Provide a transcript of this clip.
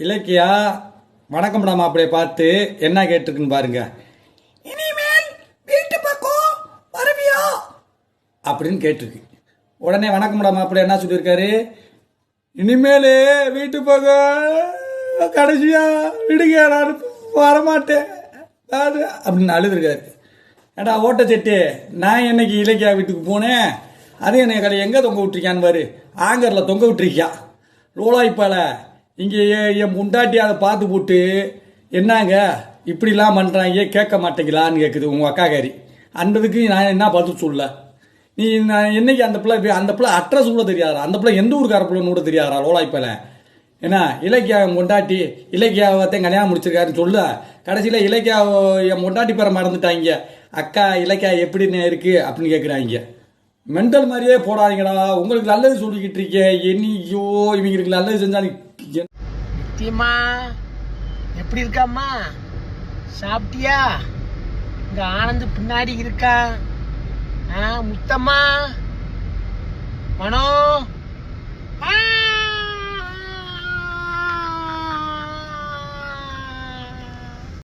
இலக்கியா வணக்கம்டா மாப்பிளைய பார்த்து என்ன கேட்டிருக்குன்னு பாருங்க. இனிமேல் வீட்டு பக்கம் வருவியா? அப்படின்னு கேட்டிருக்கு. உடனே வணக்கம்டா மாப்பிள்ளை என்ன சொல்லியிருக்காரு? இனிமேல் வீட்டு பக்கம் கடைசியா விடுங்க நான் வரமாட்டேன். அப்படின்னு அழுதுருக்காரு. ஏடா ஓட்ட செட்டு நான் என்னைக்கு இலக்கியா வீட்டுக்கு போனேன்? அது என்னை கடை எங்கே தொங்க விட்டுருக்கான்னு பாரு. ஆங்கரில் தொங்க விட்டுருக்கியா? ரோலாய்ப்பால இங்கே என் முண்டாட்டி அதை பார்த்து போட்டு என்னங்க இப்படிலாம் பண்ணுறாங்க கேட்க மாட்டேங்களான்னு கேட்குது உங்கள் அக்காக்காரி அந்ததுக்கு நான் என்ன பதில் சொல்ல? நீ நான் என்னைக்கு அந்த பிள்ளை அந்த பிள்ளை அட்ரஸ் கூட தெரியாதா அந்த பிள்ளை எந்த ஊருக்கார பிள்ளைன்னு கூட தெரியாதா ரோலாய்ப்பால என்ன இலக்கியா என் பொண்டாட்டி இலக்கியாவத்தையும் கல்யாணம் முடிச்சிருக்காருன்னு சொல்ல. கடைசியில் இலக்கியா என் பொண்டாட்டி பேரை மறந்துட்டாங்க. அக்கா இலக்கியா எப்படின்னு இருக்குது அப்படின்னு கேட்குறாங்க மென்டல் மாதிரியே போடாதீங்கடா. உங்களுக்கு நல்லது சொல்லிக்கிட்டு இருக்கேன். என்னையோ இவங்களுக்கு நல்லது செஞ்சாலும் நித்தியம்மா எப்படி இருக்காம்மா? சாப்பிட்டியா? இங்க ஆனந்த் பின்னாடி இருக்கா? ஆ முத்தம்மா? மனோ?